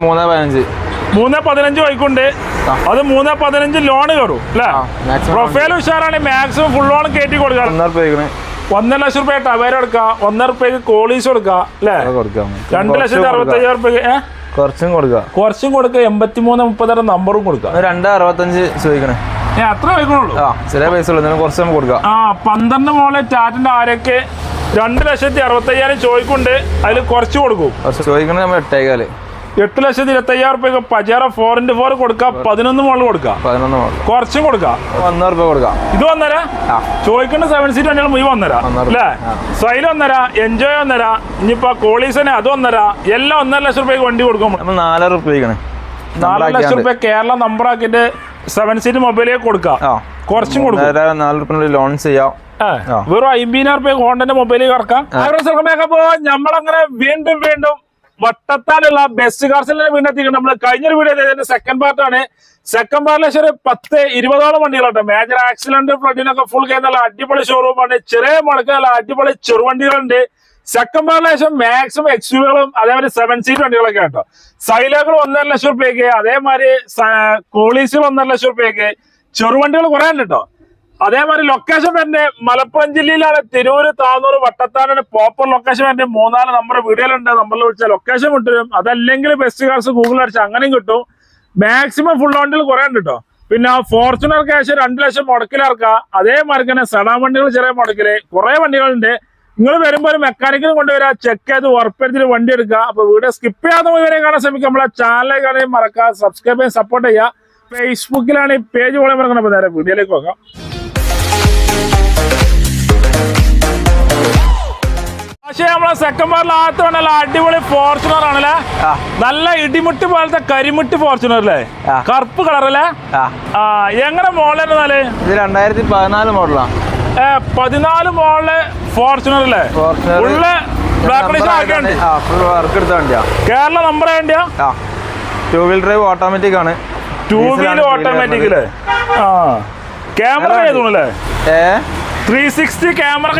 മൂന്ന് പതിനഞ്ച്. മൂന്ന് പതിനഞ്ച് ബൈക്കുണ്ട് അത് മൂന്ന് പതിനഞ്ച് ലോൺ കയറും അല്ലേ? പ്രൊഫൈൽ ഉഷാറാണ് മാക്സിമം ഫുൾ ലോൺ കയറ്റി കൊടുക്കാം ഒന്നര ലക്ഷം റുപ്യ ടവേര എടുക്കാം ഒന്നര റുപ്യക്ക് കോളീസ് കൊടുക്കാം അല്ലേ? രണ്ട് ലക്ഷത്തി അറുപത്തി അയ്യായിരം റുപ്യക്ക് കുറച്ചും കൊടുക്കുക കുറച്ചും കൊടുക്കുക എൺപത്തി മൂന്ന് മുപ്പത്തര നമ്പറും കൊടുക്കാം ഒരു രണ്ട് അറുപത്തഞ്ച് ചോദിക്കണേ. ഞാൻ അത്ര വൈക്കണുള്ളൂ ചെറിയ പൈസ ഉള്ളൂ കുറച്ച് നമുക്ക് കൊടുക്കാം. ആ പന്ത്രണ്ട് മോളെ ടാറ്റിന്റെ ആരൊക്കെ രണ്ട് ലക്ഷത്തി അറുപത്തയ്യായിരം ചോദിക്കുന്നുണ്ട് ചോദിക്കുണ്ട് അതിൽ കുറച്ച് കൊടുക്കും. ചോദിക്കണേ നമ്മൾ ഇട്ടേക്കാൽ എട്ട് ലക്ഷത്തി ഇരുപത്തി അയ്യായിരം റുപ്യക്ക് പജാറ ഫോർ ഫോർ കൊടുക്കാം പതിനൊന്ന് മോളിൽ കൊടുക്കാം. പതിനൊന്ന് മോഡൽ കുറച്ചും കൊടുക്കാം. ഒന്നര രൂപ കൊടുക്കാം. ഇത് വന്നരാ? ചോദിക്കുന്ന സെവൻ സീറ്റ് വണ്ടികൾ മുഴുവൻ വന്നരാ. ഒന്നര. അല്ലേ. സൈൽ വന്നര എൻജോയ് ഒന്നരാ ഇനിയിപ്പോ കോളീസനെ അത് ഒന്നരാ എല്ലാം ഒന്നര ലക്ഷം രൂപയ്ക്ക് വണ്ടി കൊടുക്കും നമ്മൾ നാലര രൂപ ചോദിക്കണേ നാല് ലക്ഷം റുപ്യ കേരള നമ്പർ ആക്കിയിട്ട് സെവൻ സീറ്റ് മൊബൈലിലേക്ക് കൊടുക്കാം. കുറച്ചും കൊടുക്കും. നാല് ലോൺ ചെയ്യാം. വെറും അമ്പതിനായിരം റുപ്യ ഹോണ്ടന്റെ മൊബൈലിൽ ഇറക്കാം ഞമ്മളങ്ങനെ നമ്മളങ്ങനെ വീണ്ടും വീണ്ടും വട്ടത്താലുള്ള ബെസ്റ്റ് കാർസിലെ വീണ്ടെത്തിക്കണം നമ്മൾ കഴിഞ്ഞൊരു വീഡിയോ സെക്കൻഡ് പാർട്ടാണ് സെക്കൻഡ് പാർട്ടിലെ ഒരു പത്ത് ഇരുപതോളം വണ്ടികളുണ്ട് മേജർ ആക്സിഡന്റ് ഫ്ലഡിനൊക്കെ ഫുൾ കേന്ദ്ര അടിപൊളി ഷോറൂമാണ് ചെറിയ മുടക്ക് അടിപൊളി ചെറുവണ്ടികളുണ്ട്. സെക്കൻഡ് പാർട്ടിലെ ശേഷം മാക്സിമം എക്സ്യൂകളും അതേപോലെ സെവൻ സീറ്റ് വണ്ടികളൊക്കെ കേട്ടോ സൈലകൾ ഒന്നര ലക്ഷം റുപ്യക്ക് അതേമാതിരി കോളീസുകൾ ഒന്നര ലക്ഷം റുപ്യക്ക് ചെറുവണ്ടികൾ കുറെ കേട്ടോ അതേമാതിരി ലൊക്കേഷൻ വരുന്നത് മലപ്പുറം ജില്ലയിലാണ്. തിരൂര് താന്നൂർ വട്ടത്താനാണ്. പ്രോപ്പർ ലൊക്കേഷൻ വരുന്നത്. മൂന്നാൽ നമ്മുടെ വീടുകളുണ്ട്. നമ്മൾ വിളിച്ച ലൊക്കേഷൻ കിട്ടും അതല്ലെങ്കിൽ ബെസ്റ്റ് കാർസ് ഗൂഗിൾ അടിച്ച് അങ്ങനെയും കിട്ടും. മാക്സിമം ഫുൾ ഓണ്ടിൽ കുറേ ഉണ്ട് കേട്ടോ പിന്നെ ഫോർച്യൂണർ ക്യാഷ് രണ്ട് ലക്ഷം മുടക്കിലിറക്കുക അതേമാതിരി തന്നെ സഡാ വണ്ടികൾ ചെറിയ മുടക്കിൽ. കുറേ വണ്ടികളുണ്ട്. നിങ്ങൾ വരുമ്പോൾ ഒരു മെക്കാനിക്കിനും കൊണ്ടുവരാ. ചെക്ക് ചെയ്ത് ഉറപ്പെടുത്തിട്ട് വണ്ടി എടുക്കുക അപ്പോൾ വീഡിയോ സ്കിപ്പ് ചെയ്യാതെ ഇവരെ കാണാൻ ശ്രമിക്കുക. നമ്മളെ ചാനലിൽ കാണുകയും മറക്കുക സബ്സ്ക്രൈബ് ചെയ്യാൻ സപ്പോർട്ട് ചെയ്യുക. ഫേസ്ബുക്കിലാണ് ഈ പേജ് പോലെ മറക്കണം അപ്പൊ നേരെ വീഡിയോയിലേക്ക് നോക്കാം പക്ഷേ നമ്മളെ സെക്കൻഡ് വണ്ടല്ല അടിപൊളി ഫോർച്യൂണർ ആണല്ലേ? നല്ല ഇടിമുട്ടി പോലത്തെ കരിമുട്ടി ഫോർച്യൂണർ അല്ലേ? കറുപ്പ് കളറല്ലേ എങ്ങനെ മോളിലെന്നാൽ ഇത് രണ്ടായിരത്തി പതിനാല് മോഡലാണ് പതിനാല് മോളിൽ ഫോർച്യൂണർ അല്ലേ ഉള്ള കേരള നമ്പർ വേണ്ടിയാ? ടൂ വീൽ ഡ്രൈവ് ഓട്ടോമാറ്റിക് ആണ്. ടൂ വീൽ ഓട്ടോമാറ്റിക് അല്ലേ ആ. ക്യാമറ ചെയ്തോണല്ലേ ത്രീ സിക്സ്റ്റി ക്യാമറ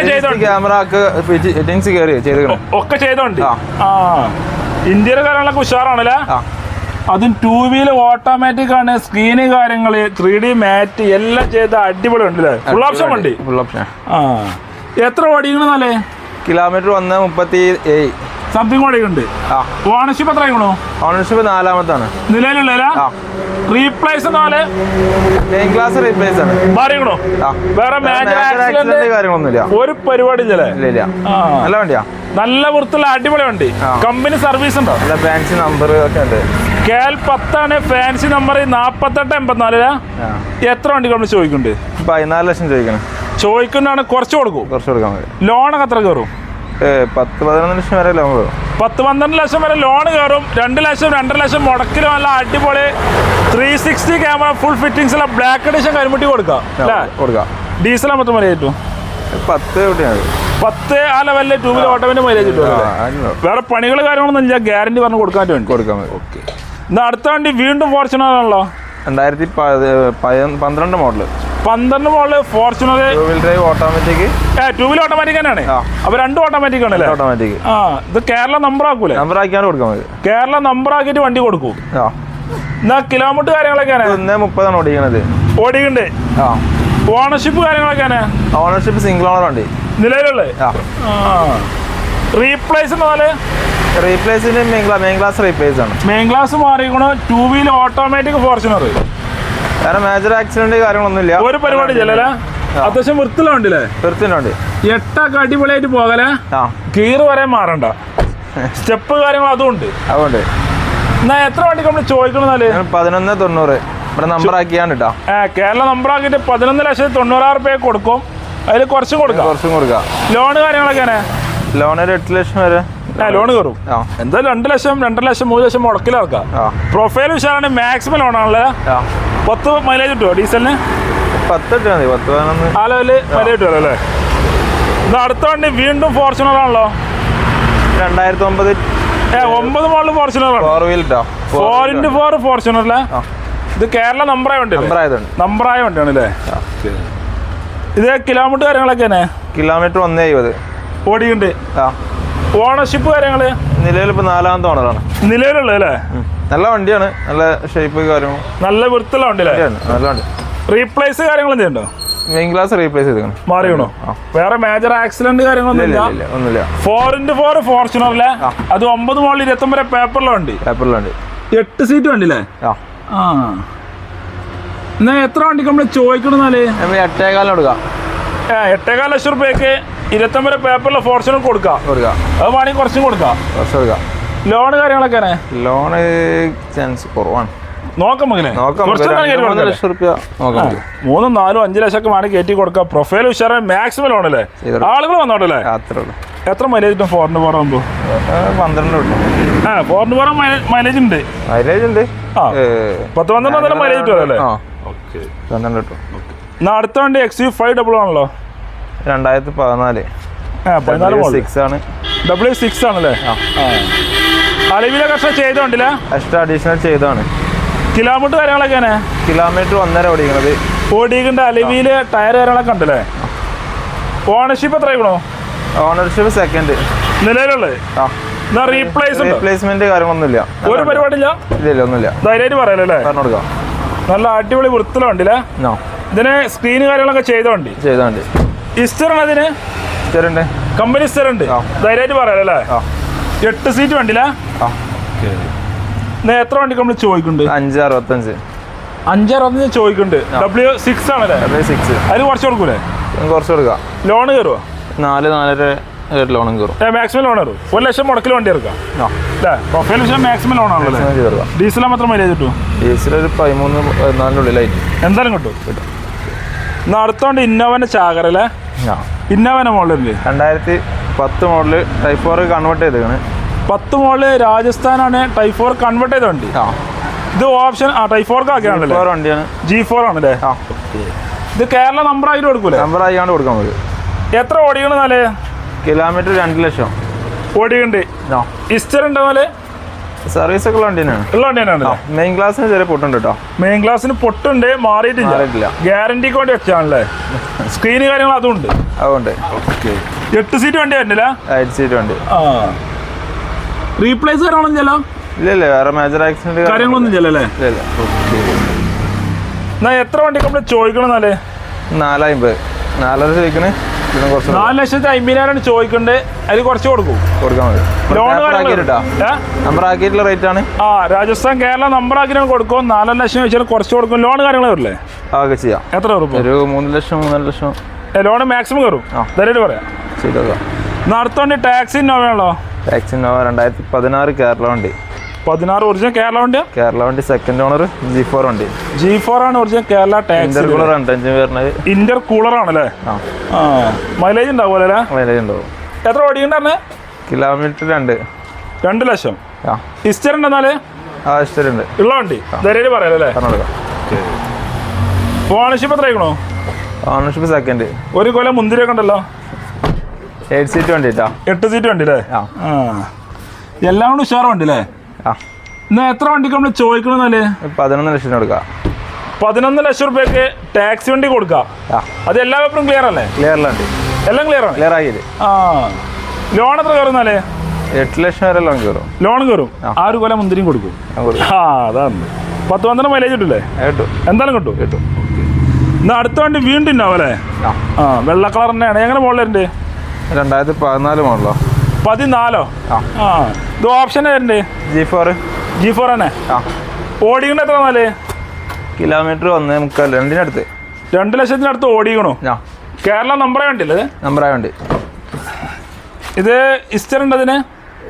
ക്യാമറ ഒക്കെ ഫിറ്റിങ്സ് കയറി ചെയ്തേക്കണം? ഒക്കെ ചെയ്തോണ്ട്. ആ. ഇന്ത്യയിലെ കാര്യങ്ങളൊക്കെ ഉഷാറാണല്ലേ? അതും ടൂ വീലർ ഓട്ടോമാറ്റിക് ആണ് സ്ക്രീന് കാര്യങ്ങൾ ത്രീ ഡി മാറ്റ് എല്ലാം ചെയ്ത അടിപൊളി ഉണ്ട് അല്ലേ ഫുൾ ഓപ്ഷൻ വണ്ടി. ഫുൾ ഓപ്ഷൻ ആ. എത്ര ഓടിക്കണെന്നല്ലേ കിലോമീറ്റർ വന്ന് മുപ്പത്തി ഏഴ്. സംതിങ് കൂടെ ഉണ്ട്. ഓണർഷിപ്പ് എത്ര ആയിക്കണോ ഓണർഷിപ്പ് നാലാമത്താണ്. നിലവിലുള്ള റീപ്ലേസ് ക്ലാസ് റീപ്ലേസ് ആണ്. മാറിക്കണോ ആ. വേറെ കാര്യങ്ങളൊന്നുമില്ല. ഒരു പരിപാടി ഇല്ല നല്ല വണ്ടിയാ. നല്ല വൃത്തിയുള്ള അടിപൊളി വണ്ടി. കമ്പനി സർവീസ് ഉണ്ടോ? ഫാൻസി നമ്പർ ഒക്കെ ഉണ്ട്. കെ എൽ പത്താണ് ഫാൻസി നമ്പർ നാപ്പത്തെട്ട് എൺപത്തിനാല് എത്ര വണ്ടി കമ്പനി ചോദിക്കുന്നുണ്ട്? പതിനാല് ലക്ഷം ചോദിക്കണം. ചോദിക്കുന്നതാണ് കുറച്ച് കൊടുക്കും. കുറച്ച് കൊടുക്കാൻ ലോണൊക്കെ എത്ര കയറും? പത്ത് പതിനൊന്ന് ലക്ഷം വരെ ലോൺ വരും പത്ത് പന്ത്രണ്ട് ലക്ഷം വരെ ലോൺ കയറും രണ്ട് ലക്ഷം രണ്ടര ലക്ഷം മുടക്കിലും നല്ല അടിപൊളി three sixty camera full fittings black edition Karimutti കൊടുക്കാം കൊടുക്കാം. ഡീസൽ മൊത്തം മതി ഏറ്റവും പത്ത് എവിടെയാണ് പത്ത് ആ ലെവലിലെ ടൂ വീലർ ഓട്ടോമിന്റെ മൈലേജ് കിട്ടും വേറെ പണികൾ കാര്യങ്ങളൊന്നും ഇല്ല ഗ്യാരണ്ടി പറഞ്ഞു കൊടുക്കാൻ വേണ്ടി. കൊടുക്കാൻ ഓക്കെ. അടുത്ത വണ്ടി വീണ്ടും ഫോർച്യൂണർ ആണല്ലോ. രണ്ടായിരത്തി പന്ത്രണ്ട് മോഡൽ പന്ത്രണ്ട് model Fortuner two wheel drive automatic two wheel automatic തന്നെയാണ്. അപ്പൊ രണ്ടും ഓട്ടോമാറ്റിക് ആണല്ലേ ഓട്ടോമാറ്റിക് ആ ഇത് കേരള നമ്പർ ആക്കൂലേ? നമ്പർ ആക്കിയാണ് കൊടുക്കാൻ മതി. കേരള നമ്പർ ആക്കിയിട്ട് വണ്ടി കൊടുക്കും. എന്നാ കിലോമീറ്റർ കാര്യങ്ങളൊക്കെയാണ് ഒന്നേ മുപ്പതാണ് ഓടിക്കണത്. ഓടിക്കണ്ട്. ആ. ഓണർഷിപ്പ് കാര്യങ്ങളൊക്കെയാണ് ഓണർഷിപ്പ് സിംഗിൾ ഓണർ വണ്ടി. നിലവിലുള്ളത്? റീപ്ലേസ് എന്ന് എന്നാൽ റീപ്ലേസിന് മെയിൻ ഗ്ലാസ് റീപ്ലേസ് ആണ്. മെയിൻ ഗ്ലാസ് മാറിക്കണോ ടൂ വീലർ ഓട്ടോമാറ്റിക് ഫോർച്യൂണർ കാരണം മേജർ ആക്സിഡന്റ് കാര്യങ്ങളൊന്നുമില്ല. ഒരു പരിപാടി ചെല്ലല്ലേ അത്യാവശ്യം വൃത്തിലുണ്ടല്ലേ വൃത്തിലുണ്ട് എട്ടൊക്കെ അടിപൊളിയായിട്ട് പോകലേ ആ. ഗീർ വരെ മാറണ്ട. സ്റ്റെപ്പ് കാര്യങ്ങൾ അതും ഉണ്ട്. അതുകൊണ്ട്. എന്നാ എത്ര വണ്ടി നമ്മൾ ചോദിക്കണമെന്നാൽ പതിനൊന്ന് തൊണ്ണൂറ്. ഇവിടെ നമ്പർ ആക്കിയാണ് കേട്ടോ ഏ, കേരള നമ്പർ ആക്കിയിട്ട് പതിനൊന്ന് ലക്ഷത്തി തൊണ്ണൂറായിരം റുപ്യ കൊടുക്കും. അതിൽ കുറച്ചും കൊടുക്കാം. കുറച്ചും കൊടുക്കാം. ലോണ് കാര്യങ്ങളൊക്കെയാണ് ലോൺ ഒരു എട്ട് ലക്ഷം വരെ. ലോണ് കയറും ആ. എന്തായാലും രണ്ട് ലക്ഷം രണ്ടര ലക്ഷം മൂന്ന് ലക്ഷം മുടക്കിലിറക്കാം പ്രൊഫൈൽ ഉഷാറാണ് മാക്സിമം ലോണാണല്ലേ പത്ത് മൈലേജ് കിട്ടുമോ ഡീസലിന് പത്ത് ഇട്ടാൽ മതി പത്ത് പതിനൊന്ന്. ആ ലെവൽ മൈലേജ് കിട്ടുമല്ലോ അല്ലേ? ഇത് അടുത്ത വണ്ടി വീണ്ടും ഫോർച്യൂണർ ആണല്ലോ. രണ്ടായിരത്തി ഒമ്പത് ഏ ഒമ്പത് മോളിൽ Fortuner four wheel four into four ഫോർച്യൂണറിലെ ഇത് കേരള നമ്പറായ വണ്ടി നമ്പറായ വണ്ടിയാണ് അല്ലേ? ഇത് കിലോമീറ്റർ കാര്യങ്ങളൊക്കെ തന്നെ കിലോമീറ്റർ ഒന്നേ ഇരുപത് ഓടിയുണ്ട് ആ. ഓണർഷിപ്പ് കാര്യങ്ങൾ? നിലവിലിപ്പോ ഇപ്പൊ നാലാമത്തെ ഓണറാണ് നിലവിലുള്ളത് അല്ലേ? നല്ല വണ്ടിയാണ്. നല്ല ഷേപ്പ് കാര്യങ്ങളും. നല്ല വൃത്തിയുള്ള വണ്ടി അല്ലേ വണ്ടിയാണ്. നല്ല വണ്ടി. റീപ്ലേസ് കാര്യങ്ങൾ എന്തെയുണ്ടോ മെയിൻ ഗ്ലാസ് റീപ്ലേസ് ചെയ്തേക്കണം. മാറിയണോ? വേറെ മേജർ ആക്സിഡന്റ് കാര്യങ്ങളൊന്നും ഇല്ല ഒന്നുമില്ല. ഫോർ ഇന്റു ഫോർ ഫോർച്യൂണറിലെ അത് ഒമ്പത് മോളിൽ ഇരുപത്തൊമ്പത് പേപ്പറിലെ വണ്ടി. പേപ്പറിലുണ്ട് എട്ട് സീറ്റ് വണ്ടിയില്ലേ? ആ. ആ. എന്നാ എത്ര വണ്ടിക്ക് നമ്മൾ ചോദിക്കണമെന്നാൽ എട്ടേകാലം കൊടുക്കാം. ഏ, എട്ടേകാൽ ലക്ഷം റുപ്യക്ക് ഇരുപത്തൊമ്പത് പേപ്പറിൽ ഫോർച്ചുനർ കൊടുക്കാം. കൊടുക്കാം. അത് വേണമെങ്കിൽ കുറച്ചും കൊടുക്കാം. കുറച്ച് കൊടുക്കാം. ലോൺ കാര്യങ്ങളൊക്കെ ലോണ് ചാൻസ് കുറവാണ്. മൂന്ന് നാലും അഞ്ചു ലക്ഷം ഒക്കെ വേണമെങ്കിൽ കയറ്റി കൊടുക്കാം. പ്രൊഫൈൽ ഉഷാറായി മാക്സിമം ലോണല്ലേ അല്ലേ? ആളുകൾ വന്നോട്ടല്ലേ? എത്ര മൈലേജ് കിട്ടും ഫോറിന് പോറാകുമ്പോൾ ഏ, പന്ത്രണ്ട് ആ ഫോറിന് പോറാൻ മൈലേജ് ഉണ്ട്. മൈലേജ് ഉണ്ട്. പത്ത് പന്ത്രണ്ട് മൈലേജ് കിട്ടുമല്ലേ അല്ലേ? പന്ത്രണ്ട് കിട്ടും. എന്നാ അടുത്ത വണ്ടി എക്സ് യു ഫൈവ് ഡബിൾ ആണല്ലോ. രണ്ടായിരത്തി പതിനാല് സിക്സ് ആണ്. ഡബ്ല്യു സിക്സ് ആണല്ലേ? ആ. അലവിലെ കഷ്ടം ചെയ്ത വണ്ടില്ല എക്സ്ട്രാ അഡീഷണൽ ചെയ്താണ് കിലോമീറ്റർ കാര്യങ്ങളൊക്കെയാണ് കിലോമീറ്റർ ഒന്നര ഓടിക്കണത്. ഓടിക്കണ്ട അലവിയിൽ ടയർ കാര്യങ്ങളൊക്കെ ഉണ്ടല്ലേ? ഓണർഷിപ്പ് എത്ര ആയിക്കണോ? ഓണർഷിപ്പ് സെക്കൻഡ് നിലവിലുള്ളത്? ആ. റീപ്ലേസ്മെന്റ് കാര്യങ്ങളൊന്നുമില്ല. ഒരു പരിപാടിയില്ല? ഇല്ല ഒന്നുമില്ല. ധൈര്യമായിട്ട് പറയാലോ അല്ലേ? നല്ല അടിപൊളി വൃത്തിലുണ്ടല്ലേ ഇതിന് സ്ക്രീൻ കാര്യങ്ങളൊക്കെ ചെയ്തോണ്ട് ചെയ്തോണ്ട്. ഇസ്റ്റർ ആണ് അതിന് ചെറുണ്ട് കമ്പനി ആ. ധൈര്യമായിട്ട് പറയാലോ എട്ട് സീറ്റ് എന്നാ എത്ര വണ്ടി നമ്മൾ ചോദിക്കുന്നുണ്ട്? അഞ്ച് അറുപത്തഞ്ച്. ചോദിക്കുന്നുണ്ട്. ഡബ്ല്യു സിക്സ് ആണല്ലേ? ഡബ്ല്യു സിക്സ് അതിന് കുറച്ച് കൊടുക്കൂലേ? കുറച്ച് കൊടുക്കാം. ലോൺ കയറുമോ നാല് നാലര ലോണും കയറും. മാക്സിമം ലോൺ കയറും. ഒരു ലക്ഷം മുടക്കിൽ വണ്ടി എടുക്കാം. ആ. അല്ലേ? പ്രൊഫൈൽ ലക്ഷം മാക്സിമം ലോൺ ആണല്ലോ ഡീസൽ മാത്രം മൈലേജ് കിട്ടും? ഡീസൽ ഒരു പതിമൂന്ന് പതിനാലിന്റെ ഉള്ളിലായിട്ട് എന്തായാലും കിട്ടും. എന്നാ അടുത്തോണ്ട് ഇന്നോവന ചാകരല്ലേ ഇന്നോവന മോഡലില്ലേ രണ്ടായിരത്തി പത്ത് മോഡൽ ടൈപ്പ് ഫോർ കൺവേർട്ട് ചെയ്തേക്കണ്. പത്ത് മോഡൽ രാജസ്ഥാനാണ് ടൈപ്പ് ഫോർ കൺവേർട്ട് ചെയ്ത വണ്ടി ഇത് ഓപ്ഷൻ ആ ടൈപ്പ് ഫോർ ആക്കിയാണല്ലേ വണ്ടിയാണ്. ജി ഫോർ ആണല്ലേ? ഇത് കേരള നമ്പർ ആയിട്ട് കൊടുക്കൂലേ? നമ്പർ ആയിക്കാണ്ട് കൊടുക്കാൻ പറ്റും. എത്ര ഓടിക്കണെന്നാലേ കിലോമീറ്റർ രണ്ട് ലക്ഷം. ഓടിയുണ്ട് ആ. ഇസ്റ്റർ ഉണ്ടെന്നാൽ സർവീസ് ഒക്കെ ഉള്ള മെയിൻ ക്ലാസ്സിന് ചെറിയ പൊട്ടുണ്ട് കേട്ടോ മെയിൻ ക്ലാസ്സിന് പൊട്ടുണ്ട് മാറിയിട്ടില്ല. ഗ്യാരണ്ടിക്ക് വേണ്ടി വെച്ചാണല്ലേ സ്ക്രീന് കാര്യങ്ങൾ അതും ഉണ്ട്. അതുകൊണ്ട് എട്ട് സീറ്റ് വണ്ടി വരുന്നില്ല എയ്റ്റ് സീറ്റ് വണ്ടി. റീപ്ലേസ് കാര്യങ്ങളൊന്നും ചെല്ലോ ഇല്ല ഇല്ല വേറെ മേജർ ആക്സിഡന്റ് കാര്യങ്ങളൊന്നും ചെല്ലല്ലേ എന്നാ എത്ര വണ്ടി നമ്മൾ ചോദിക്കണമെന്നാലേ നാലമ്പത് നാലര ചോദിക്കണേ? നാല് ലക്ഷത്തി അമ്പതിനായിരം ചോദിക്കണ്ട്. അതിൽ കുറച്ച് കൊടുക്കും. ആക്കിയിട്ടാ നമ്പർ ആക്കിയിട്ടുള്ള റേറ്റ് ആണ്. ആ രാജസ്ഥാൻ കേരള നമ്പർ ആക്കി കൊടുക്കും നാലര ലക്ഷം വെച്ചാൽ കുറച്ച് കൊടുക്കും. ലോൺ കാര്യങ്ങൾ വരില്ലേ? ആകെ ചെയ്യാം. എത്ര ഒരു മൂന്ന് ലക്ഷം മൂന്നര ലക്ഷം. ലോൺ മാക്സിമം കയറും. ധൈര്യമായിട്ട് പറയാം. ചെയ്തേക്കാം. എന്നാ അടുത്ത വണ്ടി ടാക്സി ഇന്നോവയാണല്ലോ ടാക്സി ഇന്നോവ രണ്ടായിരത്തി പതിനാറ് കേരള വണ്ടി. പതിനാറ് ഒറിജിനൽ കേരള വണ്ടിയാ? കേരള വണ്ടി സെക്കൻഡ് ഓണർ ജി ഫോർ വണ്ടി. ജി ഫോർ ആണ് ഒറിജിനൽ കേരള ടാക്സി രണ്ടഞ്ച് വരുന്നത്. ഇന്റർ കൂളർ ആണല്ലേ? ആ. മൈലേജ് ഉണ്ടാവും അല്ലേ? മൈലേജ് ഉണ്ടാവും. എത്ര ഓടിയുണ്ടായിരുന്നെ കിലോമീറ്റർ രണ്ട്. രണ്ട് ലക്ഷം. ഹിസ്റ്റർ ഉണ്ടെന്നാൽ ആ ഇഷ്ടമുണ്ട് ഉള്ള വണ്ടി. ധൈര്യമായിട്ട് പറയാലേ ഓണർഷിപ്പ് എത്ര ആയിക്കണോ ഓണർഷിപ്പ് സെക്കൻഡ് ഒരു കൊല്ലം മുന്തിരി ഒക്കെ ഉണ്ടല്ലോ. എയ്റ്റ് സീറ്റ് വണ്ടി എട്ട് സീറ്റ് വണ്ടി അല്ലേ? എല്ലാം കൊണ്ട് ഉഷാറ് വണ്ടി അല്ലേ? എന്നാ എത്ര വണ്ടിക്ക് നമ്മൾ ചോദിക്കണമെന്നല്ലേ പതിനൊന്ന് ലക്ഷം കൊടുക്കാം. പതിനൊന്ന് ലക്ഷം റുപ്യക്ക് ടാക്സി വണ്ടി കൊടുക്കാം? അത് എല്ലാ പേപ്പറും ക്ലിയർ അല്ലേ? ക്ലിയറിലുണ്ട്. എല്ലാം ക്ലിയർ ആണ്? ക്ലിയർ ആയില്ലേ? ആ. ലോൺ എത്ര കയറുന്നാലേ എട്ട് ലക്ഷം വരെ ലോൺ കയറും. ലോൺ കയറും? ആ. ഒരു കൊല്ലം മുന്തിരിയും കൊടുക്കും. ആ അതാണ്. പത്ത് പന്ത്രണ്ട് മൈലേജ് കിട്ടില്ലേ കിട്ടും. എന്തായാലും കിട്ടും? കിട്ടും. എന്നാ അടുത്ത വണ്ടി വീണ്ടും ഉണ്ടാവും അല്ലേ? ആ. വെള്ള കളർ തന്നെയാണ്. എങ്ങനെ മോളിലുണ്ട് രണ്ടായിരത്തി പതിനാല് മോഡലോ പതിനാലോ? ആ. ഇത് ഓപ്ഷൻ വരുന്നുണ്ട് ജി ഫോർ ജി ഫോർ തന്നെ ആ. ഓടിക്കണ എത്ര നാല് കിലോമീറ്റർ വന്ന് മുക്കാൽ രണ്ടിനടുത്ത് രണ്ട് ലക്ഷത്തിനടുത്ത് ഓടിക്കണു. ആ. കേരള നമ്പറേ ഇത്? നമ്പറായ വണ്ടി ഇത് ഇസ്റ്റർ ഉണ്ട് അതിന്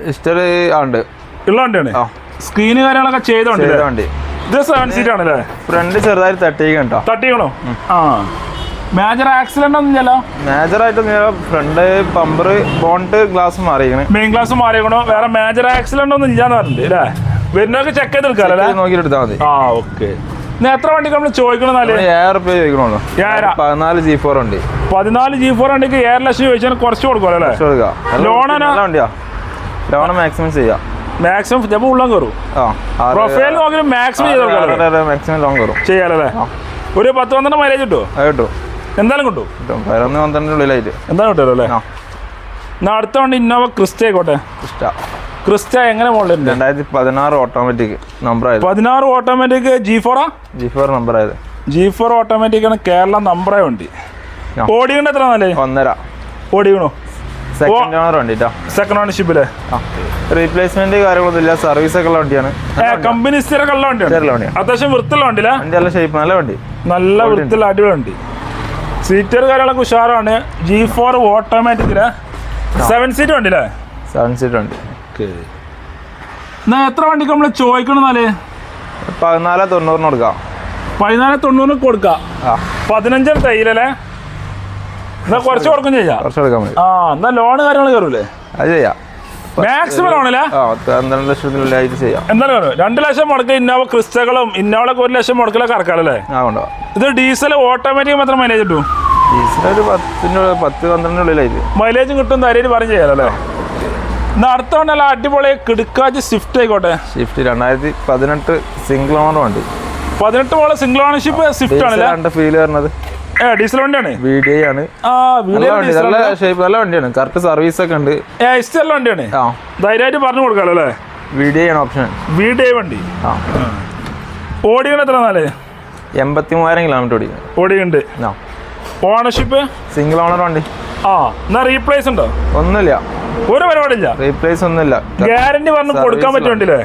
ഹിസ്റ്റർ ആ ഉണ്ട്. ഉള്ള വണ്ടിയാണ്? ആ. സ്ക്രീന് കാര്യങ്ങളൊക്കെ ചെയ്ത വണ്ടി ചെയ്ത വണ്ടി ഇത് സെവൻ സീറ്റ് ആണല്ലേ? ഫ്രണ്ട് ചെറുതായി തട്ടിയിരിക്കും കേട്ടോ തട്ടിക്കണോ? ആ. മേജർ ആക്സിഡന്റ് ഒന്നും ഇല്ലല്ലോ? മേജറായിട്ട് ഫ്രണ്ട് പമ്പർ ബോണ്ട് ഗ്ലാസ് മാറിയിരിക്കണ്. മെയിൻ ഗ്ലാസ് മാറിയേക്കണോ വേറെ മേജർ ആക്സിഡന്റ് ഒന്നും ഇല്ലാന്ന് പറഞ്ഞിട്ട് അല്ലേ വരുന്നൊക്കെ ചെക്ക് ചെയ്ത് എടുക്കാറല്ലേ നോക്കിയിട്ട് എടുത്താൽ മതി. ആ ഓക്കെ എത്ര വണ്ടിക്ക് നമ്മൾ ചോദിക്കണമെന്നാൽ നമ്മൾ ഏഴ് റുപ്യ ചോദിക്കണുള്ളൂ. പതിനാല് ജി ഫോർ ഉണ്ട് പതിനാല് ജി ഫോർ വണ്ടിക്ക് ഏഴ് ലക്ഷം ചോദിച്ചാൽ കുറച്ച് അല്ലേ? കൊടുക്കാം. ലോണിന് നല്ല വണ്ടിയാ. ലോൺ മാക്സിമം ചെയ്യാം. മാക്സിമം ചിലപ്പോൾ ഉള്ളം കയറും പ്രൊഫൈൽ നോക്കി മാക്സിമം ചെയ്ത് മാക്സിമം ലോൺ കയറും ചെയ്യാലല്ലേ ഒരു പത്ത് പന്ത്രണ്ട് മൈലേജ് കിട്ടുമോ കിട്ടും. എന്തായാലും കിട്ടും. പതിനൊന്ന് പന്ത്രണ്ടിനുള്ളിലായിട്ട് എന്തായാലും കിട്ടുമല്ലോ അല്ലേ? എന്നാൽ എന്നാ അടുത്ത വണ്ടി ഇന്നോവ ക്രിസ്റ്റ ആയിക്കോട്ടെ. ക്രിസ്റ്റ. ക്രിസ്റ്റ എങ്ങനെ മോഡൽ രണ്ടായിരത്തി പതിനാറ് ഓട്ടോമാറ്റിക് നമ്പർ ആയത്. പതിനാറ് ഓട്ടോമാറ്റിക് ജി ഫോറാ ജി ഫോർ നമ്പർ ആയത്. ജി ഫോർ ഓട്ടോമാറ്റിക് ആണ് കേരള നമ്പറേ വണ്ടി. ആ. ഓടിക്കണ്ട എത്ര നല്ലേ ഒന്നര. ഓടിയണോ സെക്കൻഡ് ഓണർ വണ്ടി കേട്ടോ സെക്കൻഡ് ഓണർഷിപ്പിൽ ആ. റീപ്ലേസ്മെന്റ് കാര്യങ്ങളൊന്നും ഇല്ല. സർവീസ് ഒക്കെ ഉള്ള വണ്ടിയാണ്. കമ്പനി സ്ഥിര കള്ള വണ്ടിയാണ്? ചെറിയ വണ്ടിയാണ് അത്യാവശ്യം വൃത്തിയുള്ള വണ്ടിയില്ല? വണ്ടി നല്ല ഷേപ്പ് നല്ല വണ്ടി. നല്ല വൃത്തിയുള്ള അടിപൊളി വണ്ടി. സീറ്റർ കാര്യങ്ങളൊക്കെ ഉഷാറാണ്. ജി ഫോർ ഓട്ടോമാറ്റിക്കിൽ സെവൻ സീറ്റ് വണ്ടിയില്ലേ? സെവൻ സീറ്റ് വണ്ടി. എന്നാ എത്ര വണ്ടിക്ക് നമ്മൾ ചോദിക്കണമെന്നാൽ പതിനാല് തൊണ്ണൂറിന് കൊടുക്കാം. പതിനാല് തൊണ്ണൂറിന് കൊടുക്കാം. പതിനഞ്ചും തൈലല്ലേ എന്നാ കുറച്ച് കൊടുക്കും ചെയ്യാം. കുറച്ച് കൊടുക്കാൻ ആ എന്നാ ലോണ് കാര്യങ്ങൾ കയറൂലേ അത് ചെയ്യാം. മാക്സിമം ചെയ്യാം. എന്തായാലും രണ്ട് ലക്ഷം മുടക്കുക ഇന്നോവ ക്രിസ്റ്റകളും ഇന്നോവളൊക്കെ ഒരു ലക്ഷം മുടക്കലൊക്കെ ഇറക്കാമല്ലേ ആ ഇത് ഡീസൽ ഓട്ടോമാറ്റിക് മാത്രം മൈലേജ് കിട്ടും ഡീസൽ ഒരു പത്തിന്റെ പത്ത് പന്ത്രണ്ടിനുള്ളിലായി മൈലേജും കിട്ടും തരേര് പറഞ്ഞു ചെയ്യാലോ അല്ലേ? എന്നാ അടുത്ത വണ്ടല്ല അടിപൊളി കിടുക്കാച്ച് സ്വിഫ്റ്റ് ആയിക്കോട്ടെ. സ്വിഫ്റ്റ് രണ്ടായിരത്തി പതിനെട്ട് സിംഗിൾ ഓണർ വണ്ടി. പതിനെട്ട് പോലെ സിംഗിൾ ഓണർഷിപ്പ് സ്വിഫ്റ്റ് ആണ് ഫീൽ വരുന്നത്. ഡീസൽ വണ്ടിയാണ്. വി ഡി ഐ ആണ് ആ നല്ല വീഡിയോ വണ്ടി നല്ല ഷേപ്പ് നല്ല വണ്ടിയാണ്. കറക്റ്റ് സർവീസ് ഒക്കെ ഉണ്ട്. ഇഷ്ടമുള്ള വണ്ടിയാണ്. ആ. ധൈര്യമായിട്ട് പറഞ്ഞു കൊടുക്കാലോ അല്ലേ? വി ഡി ഐ ആണ് ഓപ്ഷൻ വീഡിയോ വണ്ടി. ആ. ഓടിക്കണ എത്ര നാല് എൺപത്തി മൂവായിരം കിലോമീറ്റർ ഓടി ഓടിയുണ്ട് ആ. ഓണർഷിപ്പ് സിംഗിൾ ഓണർ വണ്ടി. ആ എന്നാ റീപ്ലേസ് ഉണ്ടോ? ഒന്നുമില്ല. ഒരു പരിപാടിയില്ല. റീപ്ലേസ് ഒന്നുമില്ല. ഗ്യാരണ്ടി പറഞ്ഞു കൊടുക്കാൻ പറ്റുന്നുണ്ടല്ലേ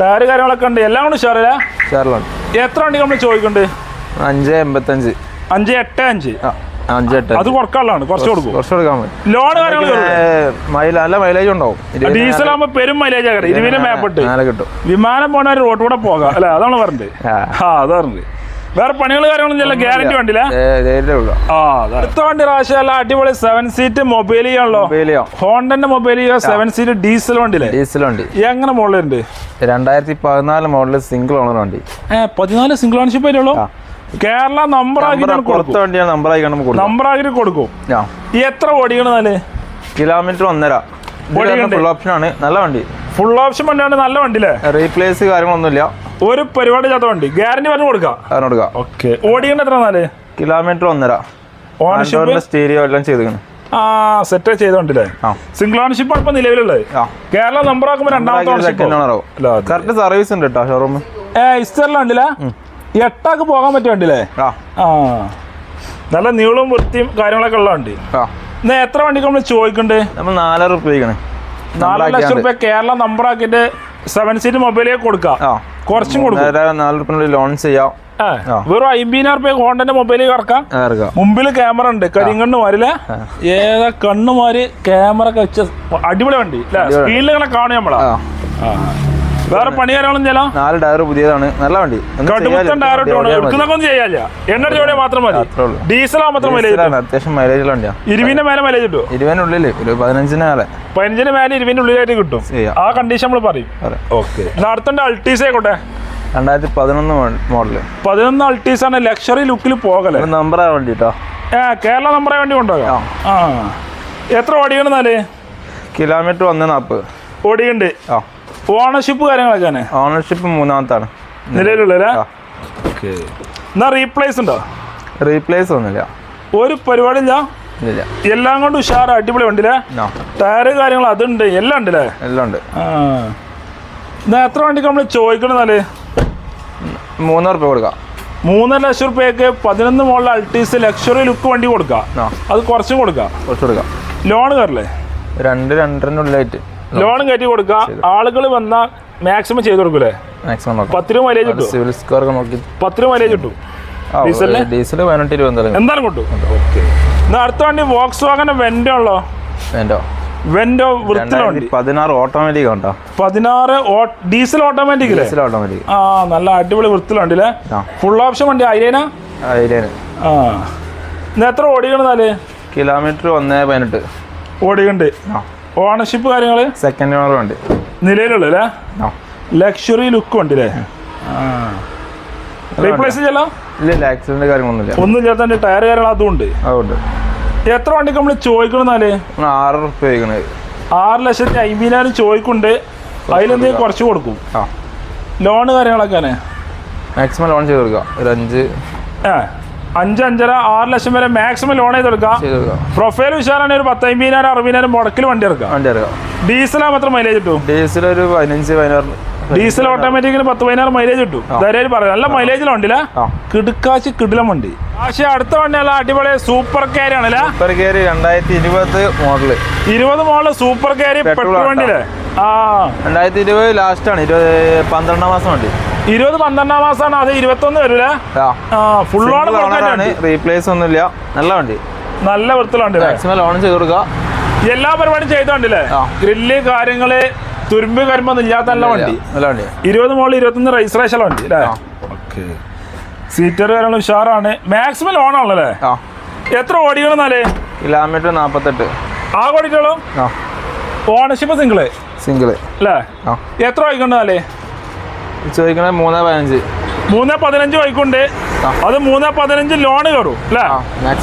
ടയർ കാര്യങ്ങളൊക്കെ ഉണ്ട്. എല്ലാം കൊണ്ട് ഷെയർ എത്ര വണ്ടി നമ്മൾ ചോദിക്കുന്നുണ്ട്? അഞ്ച് എൺപത്തഞ്ച്. അഞ്ച് എട്ട് അഞ്ച്. അത് കൊടുക്കാനുള്ളതാണ് കുറച്ച് കൊടുക്കും. കുറച്ച് കൊടുക്കാൻ ലോൺ നല്ല മൈലേജ് ഉണ്ടാവും. ഡീസൽ ആകുമ്പോൾ പെരും മൈലേജ് ആകട്ടെ. ഇരുവിനെ മേപ്പിട്ട് കിട്ടും. വിമാനം പോണ റോട്ട് റോഡ് കൂടെ പോകാം അല്ലെ? അതാണ് പറഞ്ഞത്. ആ. അത് പറഞ്ഞത്. വേറെ പണികൾ കാര്യങ്ങളൊന്നും ചില ഗ്യാരണ്ടി വണ്ടിയില്ല. അടുത്ത വണ്ടി പ്രാവശ്യം അല്ല അടിപൊളി സെവൻ സീറ്റ് മൊബൈൽ ചെയ്യാണല്ലോ. മൊബൈലിയോ ഹോണ്ടന്റെ മൊബൈൽ സെവൻ സീറ്റ് ഡീസൽ വണ്ടിയില്ലേ? ഡീസൽ വണ്ടി. എങ്ങനെ മോഡലുണ്ട്? രണ്ടായിരത്തി പതിനാല് മോഡൽ സിംഗിൾ ഓണർ വണ്ടി. പതിനാല് സിംഗിൾ ഓണർഷിപ്പ് ആയിട്ടുള്ളൂ. കേരള നമ്പർ പുറത്തെ വണ്ടിയാണ് നമുക്ക് കൊടുക്കും. നമ്പർ ആക്കി കൊടുക്കും. എത്ര ഓടിക്കണെന്നാൽ കിലോമീറ്റർ ഒന്നര? ഫുൾ ഓപ്ഷൻ ആണ്. നല്ല വണ്ടി. ഫുൾ ഓപ്ഷൻ വണ്ടിയാണ് നല്ല വണ്ടി അല്ലേ റീപ്ലേസ് കാര്യങ്ങളൊന്നുമില്ല. ഒരു പരിപാടി ചെയ്യാത്ത വണ്ടി. ഗ്യാരണ്ടി പറഞ്ഞു കൊടുക്കാം. അതിന് കൊടുക്കാം. ഓക്കെ ഓടിക്കണ്ട എത്ര നാല് കിലോമീറ്റർ ഒന്നര. ഓണർഷിപ്പ് സ്റ്റീരിയോ എല്ലാം ചെയ്തിരിക്കണം ആ സെറ്റ് ചെയ്തോണ്ടല്ലേ സിംഗിൾ ഓണർഷിപ്പ് ഇപ്പൊ നിലവിലുള്ളത്. കേരള നമ്പർ ആക്കുമ്പോ രണ്ടാമത്തെ സർവീസ് ഉണ്ട് കേട്ടോ ഷോറൂം ഏ ഇസ്റ്ററിലെ വണ്ടിയില്ല എട്ടാക്ക് പോകാൻ പറ്റിയ വണ്ടിയില്ലേ? ആ. നല്ല നീളവും വൃത്തിയും കാര്യങ്ങളൊക്കെ ഉള്ള വണ്ടി. ആ. എന്നാ എത്ര വണ്ടിക്ക് നമ്മൾ ചോദിക്കണ്ടേ? നമ്മൾ നാലര റുപ്യ നാല് ലക്ഷം റുപ്യ കേരള നമ്പർ ആക്കിയിട്ട് സെവൻ സീറ്റ് മൊബൈലേ കൊടുക്കാം. കുറച്ചും കൊടുക്കും. നാല് റുപ്യ ലോൺ ചെയ്യാം. ആ. വെറും അമ്പതിനായിരം റുപ്യ ഹോണ്ടന്റെ മൊബൈലിൽ ഇറക്കാം. മുമ്പിൽ ക്യാമറ ഉണ്ട്. കരിങ്കണ്ണ് മാറില്ല ഏതാ കണ്ണുമാര് ക്യാമറ ഒക്കെ വെച്ച അടിപൊളി വണ്ടി. സ്ക്രീനിൽ ഇങ്ങനെ കാണും നമ്മളാ. വേറെ പണികാരാണെന്ന് ചെയ്യാം നാല് ടയർ പുതിയതാണ്. നല്ല വണ്ടി. ചെയ്യാല്ല. എണ്ണ മാത്രം മതി. ഡീസൽ മൈലേജ് അത്യാവശ്യം മൈലേജ് ഉള്ള വണ്ടിയാ. ഇരുവിന്റെ മേലെ മൈലേജ് കിട്ടും ഇരുപതിനുള്ളിൽ ഒരു പതിനഞ്ചിന് മേലെ. പതിനഞ്ചിന് മേലെ ഇരുവിന്റെ ഉള്ളിലായിട്ട് കിട്ടും ആ കണ്ടീഷൻ നമ്മൾ പറയും. അതെ. ഓക്കെ അടുത്തണ്ട് അൾട്ടീസ് ആയിക്കോട്ടെ. രണ്ടായിരത്തി പതിനൊന്ന് മോഡൽ. പതിനൊന്ന് അൾട്ടീസ് ആണ് ലക്ഷറി ലുക്കിൽ പോകലെ. നമ്പറാ വണ്ടി കേട്ടോ ഏ കേരള നമ്പറെ വണ്ടി കൊണ്ടുപോകാം. ആ. എത്ര ഓടിക്കണെന്നാൽ കിലോമീറ്റർ ഒന്ന് നാൽപ്പത് ഓടിയുണ്ട് ആ. ഓണർഷിപ്പ് കാര്യങ്ങളൊക്കെ തന്നെ? ഓണർഷിപ്പ് മൂന്നാമത്താണ്. നിലവിലുള്ള എന്നാ റീപ്ലേസ് ഉണ്ടോ? റീപ്ലേസ് ഒന്നുമില്ല. ഒരു പരിപാടി ഇല്ല. എല്ലാം കൊണ്ട് ഉഷാർ അടിപൊളി ഉണ്ടല്ലേ ടയർ ടയറ് കാര്യങ്ങൾ അതുണ്ട് എല്ലാം ഉണ്ടല്ലേ എല്ലാം ഉണ്ട്. ആ. എന്നാ എത്ര വണ്ടിക്ക് നമ്മൾ ചോദിക്കണെന്നാൽ മൂന്ന് റുപ്യ കൊടുക്കാം. മൂന്നര ലക്ഷം റുപ്യക്ക് പതിനൊന്ന് മുകളിൽ അൾട്ടീസ് ലക്ഷറി ലുക്ക് വണ്ടി കൊടുക്കാം. അത് കുറച്ചും കൊടുക്കാം. കുറച്ച് കൊടുക്കാം. ലോൺ കയറില്ലേ രണ്ട് രണ്ടരന്റെ ലോൺ കയറ്റി കൊടുക്കാം ആളുകൾ വന്ന മാക്സിമം ചെയ്ത് കൊടുക്കൂലേ? മാക്സിമം പത്ത് രൂപ മൈലേജ് കിട്ടും സിവിൽ സ്കോർ നോക്കി. പത്ത് രൂപ മൈലേജ് കിട്ടും ഡീസലിന്? ഡീസൽ പതിനെട്ട് രൂപ എന്തായാലും കിട്ടും. അടുത്ത വണ്ടി വോക്സ് വാഗന്റെ വെൻഡോ ഉള്ളോ? വെൻഡോ വെൻഡോ പതിനാറ് ഓട്ടോമാറ്റിക് ഉണ്ടോ? പതിനാറ് ഡീസൽ ഓട്ടോമാറ്റിക് ഡീസൽ ഓട്ടോമാറ്റിക് ആ നല്ല അടിപൊളി വൃത്തിലുണ്ട് അല്ലേ ഫുൾ ഓപ്ഷൻ വണ്ടി ഐലേന ഐലേന ആ. ഇന്ന് എത്ര ഓടിക്കണെന്നാൽ കിലോമീറ്റർ ഒന്നേ പതിനെട്ട്. ഓടിക്കണ്ട്. ആ. ഓണർഷിപ്പ് കാര്യങ്ങൾ? സെക്കൻഡ് ഓണർ ഉണ്ട്. നിലയിലുള്ള അല്ലേ? ലക്ഷറി ലുക്ക് ഉണ്ട് അല്ലേ? റീപ്ലേസ് ചെയ്യലോ ഇല്ല ആക്സിഡന്റ് കാര്യങ്ങളൊന്നുമില്ല ഒന്നും ചേർത്തന്റെ ടയർ കാര്യങ്ങൾ അതും ഉണ്ട്. അതുകൊണ്ട് എത്ര വണ്ടിക്ക് നമ്മൾ ചോദിക്കണമെന്നാൽ ആറ് റുപ്യ കഴിക്കണത് ആറ് ലക്ഷത്തി അമ്പതിനായിരം ചോദിക്കുന്നുണ്ട്. അതിലെന്തെങ്കിലും കുറച്ച് കൊടുക്കും. ലോണ് കാര്യങ്ങളൊക്കെ മാക്സിമം ലോൺ ചെയ്ത് കൊടുക്കാം. ഒരു അഞ്ച് ആ. അഞ്ച് അഞ്ചര ആറ് ലക്ഷം വരെ മാക്സിമം ലോൺ ചെയ്ത് എടുക്കാം ചെയ്ത് കൊടുക്കാം പ്രൊഫൈൽ വിശാലാണ് ഒരു പത്ത് അമ്പതിനായിരം അറുപതിനായിരം മുടക്കിൽ വണ്ടി എടുക്കാം വണ്ടി എടുക്കാം ഡീസലാ മാത്രം മൈലേജ് കിട്ടും ഡീസൽ ഒരു പതിനഞ്ച് പതിനാറ് ഡീസൽ ഓട്ടോമാറ്റിക്കിന് പത്ത് പതിനാറ് മൈലേജ് കിട്ടും. ധൈര്യം പറയാം നല്ല മൈലേജിൽ വണ്ടിയില്ല ആ. കിടുക്കാച്ച് കിടിലം വണ്ടി പക്ഷേ അടുത്ത വണ്ടി നല്ല അടിപൊളി സൂപ്പർ കാരി ആണല്ലേ? സൂപ്പർ രണ്ടായിരത്തി ഇരുപത് മോഡൽ. ഇരുപത് മോഡൽ സൂപ്പർ കാരി പെട്രോൾ. വണ്ടിയില്ലേ ആ. രണ്ടായിരത്തി ഇരുപത് ലാസ്റ്റ് ആണ്. ഇരുപത് പന്ത്രണ്ടാം മാസം വണ്ടി. ഇരുപത് പന്ത്രണ്ടാം മാസമാണ് അത് ഇരുപത്തൊന്ന് വരൂലേ? ഫുൾ ഓൺ റീപ്ലേസ് ഒന്നുമില്ല. നല്ല വണ്ടി. നല്ല വൃത്തിലുണ്ട് മാക്സിമം ലോൺ ചെയ്ത് കൊടുക്കുക. എല്ലാ പരിപാടിയും ചെയ്തോണ്ടല്ലേ. ഗ്രില്ല് കാര്യങ്ങൾ തുരുമ്പ് കരുമ്പൊന്നും ഇല്ലാത്ത നല്ല വണ്ടി. നല്ല വണ്ടി ഇരുപത് മോളിൽ ഇരുപത്തൊന്ന് രജിസ്ട്രേഷൻ വണ്ടി അല്ലേ. ഓക്കെ. സീറ്റർ കാര്യങ്ങൾ ഉഷാറാണ്. മാക്സിമം ലോൺ ആണല്ലേ എത്ര ഓടിക്കണമെന്നാലേ കിലോമീറ്റർ നാൽപ്പത്തെട്ട് ആ. ഓടിക്കോളും ഓണർഷിപ്പ് സിംഗിൾ സിംഗിൾ അല്ലേ എത്ര വായിക്കണ്ടെന്നാലേ ചോദിക്കണത് മൂന്ന് പതിനഞ്ച്. മൂന്ന് പതിനഞ്ച് വായിക്കൊണ്ട്. അത് മൂന്ന് പതിനഞ്ച് ലോൺ കയറും അല്ലേ?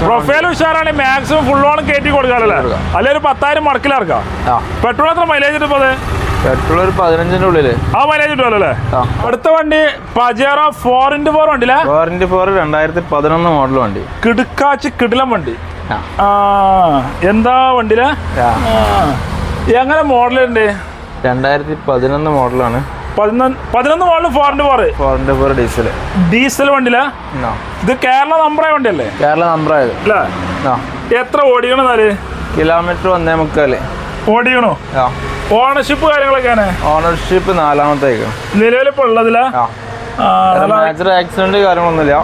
പ്രൊഫൈൽ ഉഷാറാണ് മാക്സിമം ഫുൾ ലോൺ കയറ്റി കൊടുക്കാറല്ലേ കൊടുക്കാം. അല്ലെ ഒരു പത്തായിരം മടക്കിലിറക്കാം പെട്രോൾ എത്ര മൈലേജ് ഇട്ടപ്പോ പെട്രോൾ ഒരു പതിനഞ്ചിന്റെ ഉള്ളിൽ. ആ മൈലേജ് കിട്ടുമല്ലോ അടുത്ത വണ്ടി പജേറ ഫോർ ഇന്റു ഫോർ വണ്ടിയില്ലേ വാറന്റി ഫോർ രണ്ടായിരത്തി പതിനൊന്ന് മോഡൽ വണ്ടി. കിടുക്കാച്ച് കിടിലം വണ്ടി. എന്താ വണ്ടിയിലെ. എങ്ങനെ മോഡലുണ്ട് രണ്ടായിരത്തി പതിനൊന്ന് മോഡലാണ് പതിനൊന്ന് മോഡൽ ഫോർ ഇന്റു ഫോർ ഫോറിന്റെ ഫോർ ഡീസൽ ഡീസൽ വണ്ടിയില? ഇത് കേരള നമ്പറായ വണ്ടിയല്ലേ? കേരള നമ്പറായത് അല്ലേ എത്ര ഓടിക്കണം എന്നാൽ കിലോമീറ്റർ ഒന്നേ മുക്കാൽ. ഓടിക്കണോ? ആ. ഓണർഷിപ്പ് കാര്യങ്ങളൊക്കെയാണ്? ഓണർഷിപ്പ് നാലാമത്തേക്ക്. നിലവിലിപ്പോ ഉള്ളതില? മേജർ ആക്സിഡന്റ് കാര്യങ്ങളൊന്നുമില്ല.